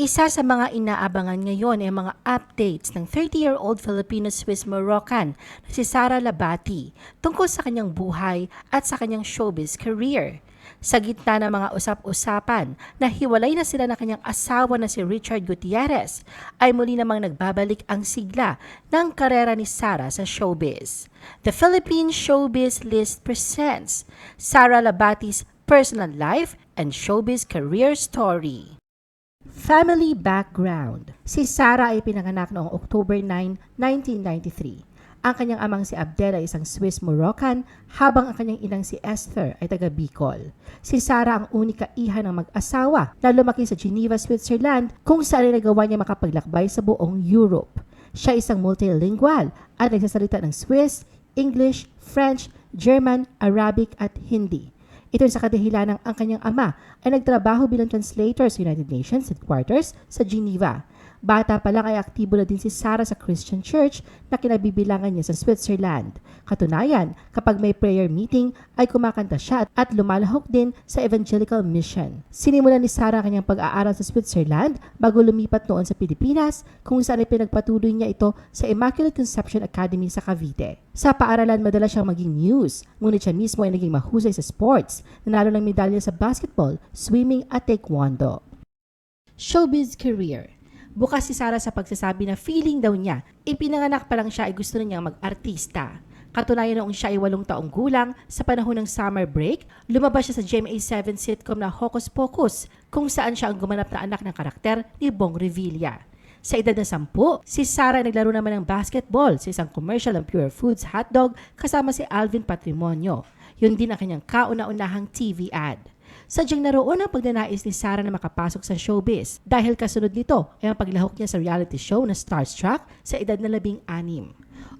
Isa sa mga inaabangan ngayon ay mga updates ng 30-year-old Filipino-Swiss Moroccan na si Sara Labati tungkol sa kanyang buhay at sa kanyang showbiz career. Sa gitna ng mga usap-usapan na hiwalay na sila ng kanyang asawa na si Richard Gutierrez, ay muli namang nagbabalik ang sigla ng karera ni Sara sa showbiz. The Philippine Showbiz List presents Sara Labati's personal life and showbiz career story. Family background. Si Sarah ay pinanganak noong October 9, 1993. Ang kanyang amang si Abdel ay isang Swiss Moroccan, habang ang kanyang inang si Esther ay taga Bicol. Si Sarah ang unika iha ng mag-asawa na lumaki sa Geneva, Switzerland, kung saan ay nagawa niya makapaglakbay sa buong Europe. Siya isang multilingual at nagsasalita ng Swiss, English, French, German, Arabic at Hindi. Ito sa kadahilan ng ang kanyang ama ay nagtrabaho bilang translator sa United Nations Headquarters sa Geneva. Bata pa lang ay aktibo na din si Sarah sa Christian Church na kinabibilangan niya sa Switzerland. Katunayan, kapag may prayer meeting ay kumakanta siya at lumalahok din sa evangelical mission. Sinimulan ni Sarah ang kanyang pag-aaral sa Switzerland bago lumipat noon sa Pilipinas kung saan ay pinagpatuloy niya ito sa Immaculate Conception Academy sa Cavite. Sa paaralan madalas siyang maging news, ngunit siya mismo ay naging mahusay sa sports, nanalo ng medalya sa basketball, swimming at taekwondo. Showbiz career Bukas si Sarah sa pagsasabi na feeling daw niya, ipinanganak pa lang siya ay gusto na niyang mag-artista. Katunayan noong siya ay walong taong gulang, sa panahon ng summer break, lumabas siya sa GMA7 sitcom na Hocus Pocus, kung saan siya ang gumanap na anak ng karakter ni Bong Revilla. Sa edad na sampu, si Sarah naglaro naman ng basketball sa isang commercial ng Pure Foods hotdog kasama si Alvin Patrimonio. Yun din ang kanyang kauna-unahang TV ad. Sadyang naroon ang pagnanais ni Sarah na makapasok sa showbiz dahil kasunod nito ay ang paglahok niya sa reality show na Starstruck sa edad na labing anim.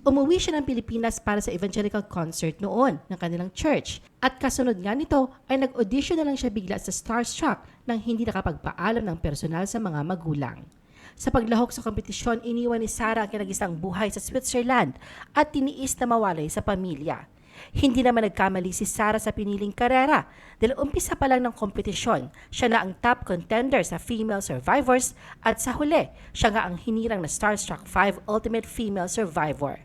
Umuwi siya ng Pilipinas para sa evangelical concert noon ng kanilang church at kasunod nga nito ay nag-audition na lang siya bigla sa Starstruck nang hindi nakapagpaalam ng personal sa mga magulang. Sa paglahok sa kompetisyon, iniwan ni Sarah ang kinagisang buhay sa Switzerland at tiniis na mawalay sa pamilya. Hindi naman nagkamali si Sarah sa piniling karera dahil umpisa pa lang ng kompetisyon, siya na ang top contender sa female survivors at sa huli, siya nga ang hinirang na Starstruck 5 Ultimate Female Survivor.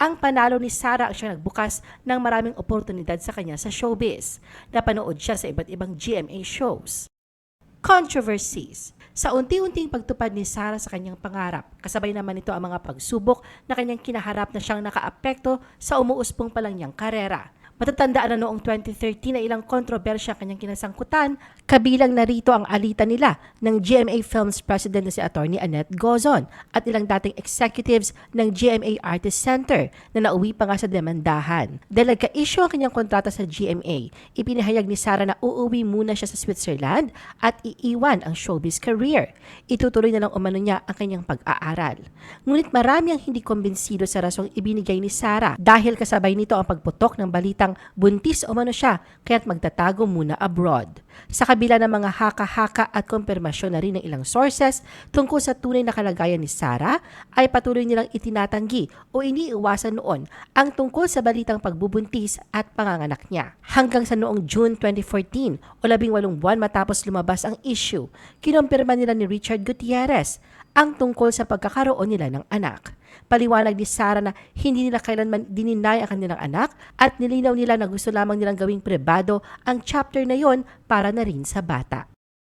Ang panalo ni Sarah ang siya nagbukas ng maraming oportunidad sa kanya sa showbiz. Napanood siya sa iba't ibang GMA shows. Controversies. Sa unti-unting pagtupad ni Sarah sa kanyang pangarap, kasabay naman ito ang mga pagsubok na kanyang kinaharap na siyang nakaapekto sa umuuspong pa lang niyang karera. Matatandaan na noong 2013 na ilang kontrobersya kanyang kinasangkutan, kabilang narito ang alitan nila ng GMA Films President na si Attorney Annette Gozon at ilang dating executives ng GMA Artist Center na nauwi pa nga sa demandahan. Dahil nagka-issue ang kanyang kontrata sa GMA, ipinahayag ni Sarah na uuwi muna siya sa Switzerland at iiwan ang showbiz career. Itutuloy na lang umano niya ang kanyang pag-aaral. Ngunit marami ang hindi kumbinsido sa rasong ibinigay ni Sarah dahil kasabay nito ang pagputok ng balitang buntis umano siya kaya't magtatago muna abroad. Sa kabila ng mga haka-haka at kumpirmasyon na rin ng ilang sources tungkol sa tunay na kalagayan ni Sarah, ay patuloy nilang itinatanggi o iniiwasan noon ang tungkol sa balitang pagbubuntis at panganganak niya. Hanggang sa noong June 2014 o labing walong buwan matapos lumabas ang issue, kinumpirma nila ni Richard Gutierrez ang tungkol sa pagkakaroon nila ng anak. Paliwanag ni Sarah na hindi nila kailanman dininay ang kanilang anak at nilinaw nila na gusto lamang nilang gawing pribado ang chapter na yon para na rin sa bata.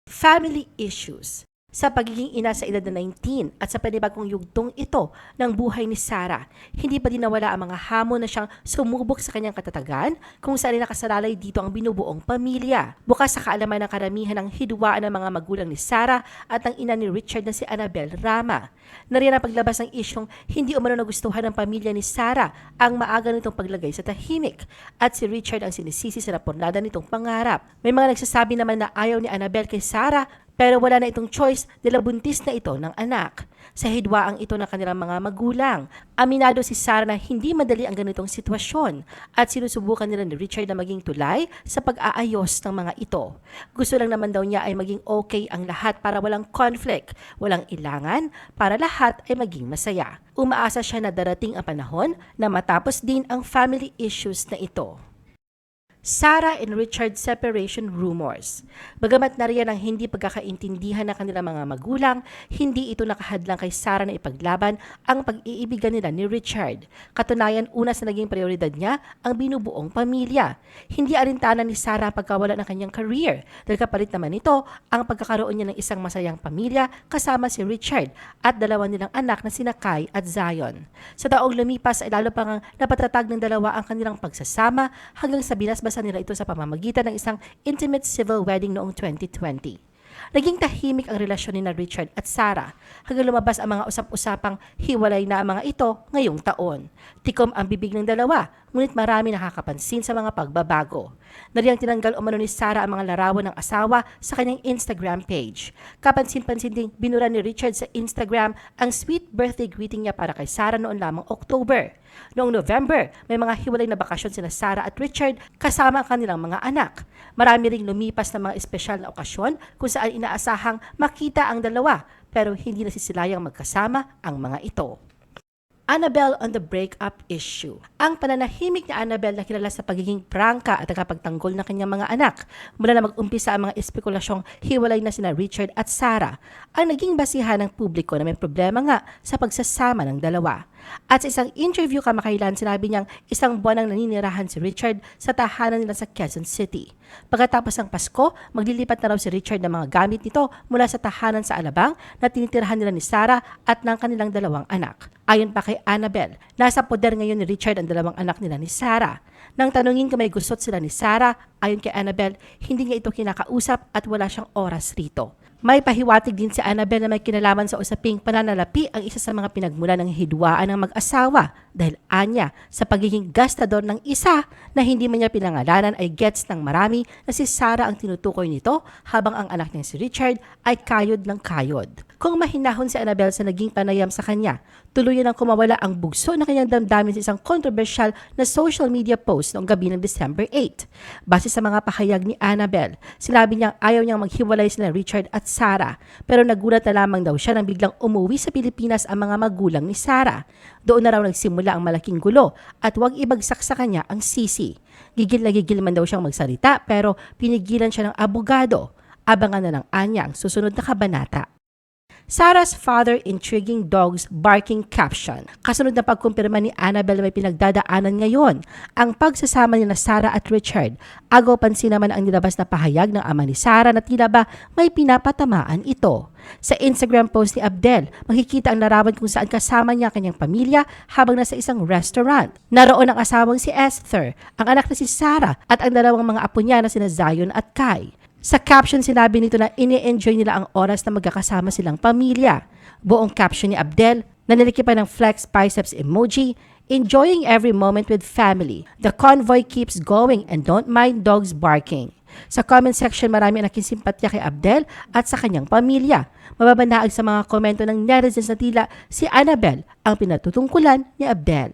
Family issues sa pagiging ina sa edad na 19 at sa panibagong yugtong ito ng buhay ni Sarah, hindi pa din nawala ang mga hamon na siyang sumubok sa kanyang katatagan kung saan ay nakasalalay dito ang binubuong pamilya. Bukas sa kaalaman ng karamihan ng hidwaan ng mga magulang ni Sarah at ang ina ni Richard na si Annabel Rama. Nariyan ang paglabas ng isyong hindi umano nagustuhan ng pamilya ni Sarah ang maaga nitong paglagay sa tahimik at si Richard ang sinisisi sa rapornada nitong pangarap. May mga nagsasabi naman na ayaw ni Annabel kay Sarah pero wala na itong choice dahil buntis na ito ng anak. Sa hidwaang ito ng kanilang mga magulang, aminado si Sarah na hindi madali ang ganitong sitwasyon at sinusubukan nila ni Richard na maging tulay sa pag-aayos ng mga ito. Gusto lang naman daw niya ay maging okay ang lahat para walang conflict, walang ilangan, para lahat ay maging masaya. Umaasa siya na darating ang panahon na matapos din ang family issues na ito. Sarah and Richard separation rumors. Bagamat nariyan ang hindi pagkakaintindihan ng kanilang mga magulang, hindi ito nakahadlang kay Sarah na ipaglaban ang pag-iibigan nila ni Richard. Katunayan, una sa naging prioridad niya ang binubuong pamilya. Hindi arintana ni Sarah pagkawala ng kanyang career dahil kapalit naman nito ang pagkakaroon niya ng isang masayang pamilya kasama si Richard at dalawa nilang anak na sina Kai at Zion. Sa taong lumipas ay lalo pang napatatag ng dalawa ang kanilang pagsasama hanggang sa binasbasan nila ito sa pamamagitan ng isang intimate civil wedding noong 2020. Naging tahimik ang relasyon ni na Richard at Sarah hanggang lumabas ang mga usap-usapang hiwalay na ang mga ito ngayong taon. Tikom ang bibig ng dalawa, ngunit marami nakakapansin sa mga pagbabago. Nariyang tinanggal umano ni Sarah ang mga larawan ng asawa sa kanyang Instagram page. Kapansin-pansin ding binura ni Richard sa Instagram ang sweet birthday greeting niya para kay Sarah noon lamang October. Noong November, may mga hiwalay na bakasyon sina Sarah at Richard kasama ang kanilang mga anak. Marami ring lumipas na mga espesyal na okasyon kung saan inaasahang makita ang dalawa pero hindi nasisilayang magkasama ang mga ito. Annabelle on the breakup issue. Ang pananahimik ni Annabelle na kilala sa pagiging prangka at tagapagtanggol ng kanyang mga anak mula na mag-umpisa ang mga espekulasyong hiwalay na sina Richard at Sarah ang naging basihan ng publiko na may problema nga sa pagsasama ng dalawa. At sa isang interview kamakailan, sinabi niyang isang buwan ang naninirahan si Richard sa tahanan nila sa Quezon City. Pagkatapos ng Pasko, maglilipat na raw si Richard ng mga gamit nito mula sa tahanan sa Alabang na tinitirhan nila ni Sarah at ng kanilang dalawang anak. Ayon pa kay Annabelle, nasa poder ngayon ni Richard ang dalawang anak nila ni Sarah. Nang tanungin kung may gusot sila ni Sarah, ayon kay Annabelle, hindi niya ito kinakausap at wala siyang oras rito. May pahiwatig din si Annabelle na may kinalaman sa usaping pananalapi ang isa sa mga pinagmula ng hidwaan ng mag-asawa dahil anya sa pagiging gastador ng isa na hindi man niya pinangalanan ay gets ng marami na si Sarah ang tinutukoy nito habang ang anak niya si Richard ay kayod ng kayod. Kung mahinahon si Annabelle sa naging panayam sa kanya, tuluyan ang kumawala ang bugso na kanyang damdamin sa isang controversial na social media post noong gabi ng December 8. Base sa mga pahayag ni Annabelle, sinabi niyang ayaw niyang maghiwalay sila Richard at Sarah, pero nagulat na lamang daw siya nang biglang umuwi sa Pilipinas ang mga magulang ni Sarah. Doon na raw nagsimula ang malaking gulo at huwag ibagsak sa kanya ang sisi. Gigil na gigil man daw siyang magsalita pero pinigilan siya ng abogado. Abangan na ng anya ang susunod na kabanata. Sarah's father intriguing dogs barking caption. Kasunod na pagkumpirma ni Annabelle na may pinagdadaanan ngayon ang pagsasama ni na Sarah at Richard. Agaw pansin naman ang nilabas na pahayag ng ama ni Sarah na tila ba may pinapatamaan ito. Sa Instagram post ni Abdel, makikita ang larawan kung saan kasama niya kanyang pamilya habang nasa isang restaurant. Naroon ang asawang si Esther, ang anak na si Sarah at ang dalawang mga apo niya na sina Zion at Kai. Sa caption sinabi nito na ini-enjoy nila ang oras na magkakasama silang pamilya. Buong caption ni Abdel, nanilikipan ng flex biceps emoji, enjoying every moment with family. The convoy keeps going and don't mind dogs barking. Sa comment section, marami ang nakinsimpatya kay Abdel at sa kanyang pamilya. Mababanaag sa mga komento ng netizens na tila si Annabelle ang pinatutungkulan ni Abdel.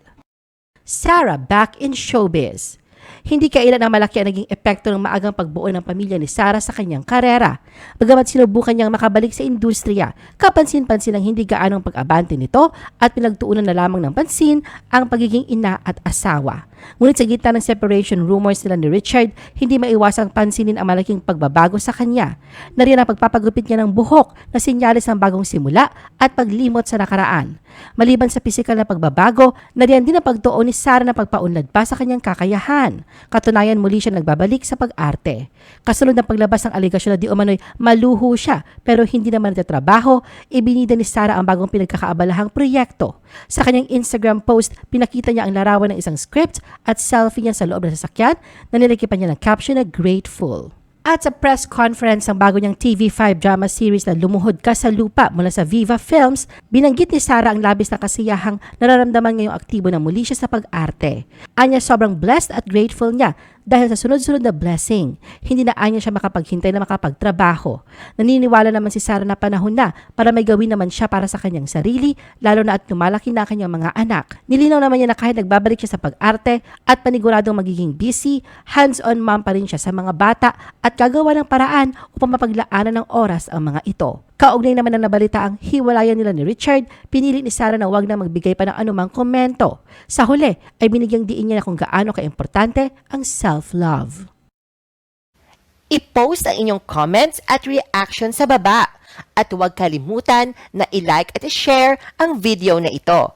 Sarah back in showbiz. Hindi kailan ang malaki ang naging epekto ng maagang pagbuo ng pamilya ni Sarah sa kanyang karera. Bagamat sinubukan niyang makabalik sa industriya, kapansin-pansin ang hindi gaanong pag-abante nito at pinagtuunan na lamang ng pansin ang pagiging ina at asawa. Ngunit sa gitna ng separation rumors nila ni Richard, hindi maiwasang pansinin ang malaking pagbabago sa kanya. Nariyan ang pagpapagupit niya ng buhok na sinyalis ng bagong simula at paglimot sa nakaraan. Maliban sa pisikal na pagbabago, nariyan din ang pagtuon ni Sarah na pagpaunlad pa sa kanyang kakayahan. Katunayan muli siya nagbabalik sa pag-arte. Kasunod ng paglabas ng aligasyon na di umano'y maluho siya pero hindi naman nagtatrabaho, ibinida ni Sarah ang bagong pinagkakaabalahang proyekto. Sa kanyang Instagram post, pinakita niya ang larawan ng isang script at selfie niya sa loob ng sasakyan na nilikipan niya ng caption na grateful. At sa press conference ng bago niyang TV5 drama series na Lumuhod Ka sa Lupa mula sa Viva Films, binanggit ni Sarah ang labis na kasiyahang nararamdaman ngayong aktibo na muli siya sa pag-arte. Anya sobrang blessed at grateful niya dahil sa sunod-sunod na blessing. Hindi na anya siya makapaghintay na makapagtrabaho. Naniniwala naman si Sarah na panahon na para may gawin naman siya para sa kanyang sarili, lalo na at lumalaki na kanyang mga anak. Nilinaw naman niya na kahit nagbabalik siya sa pag-arte at paniguradong magiging busy, hands-on mom pa rin siya sa mga bata at gagawa ng paraan upang mapaglaanan ng oras ang mga ito. Kaugnay naman ng nabalita ang hiwalayan nila ni Richard, pinili ni Sarah na wag na magbigay pa ng anumang komento. Sa huli ay binigyang diin niya na kung gaano kaimportante ang self-love. I-post ang inyong comments at reaction sa baba. At huwag kalimutan na i-like at i-share ang video na ito.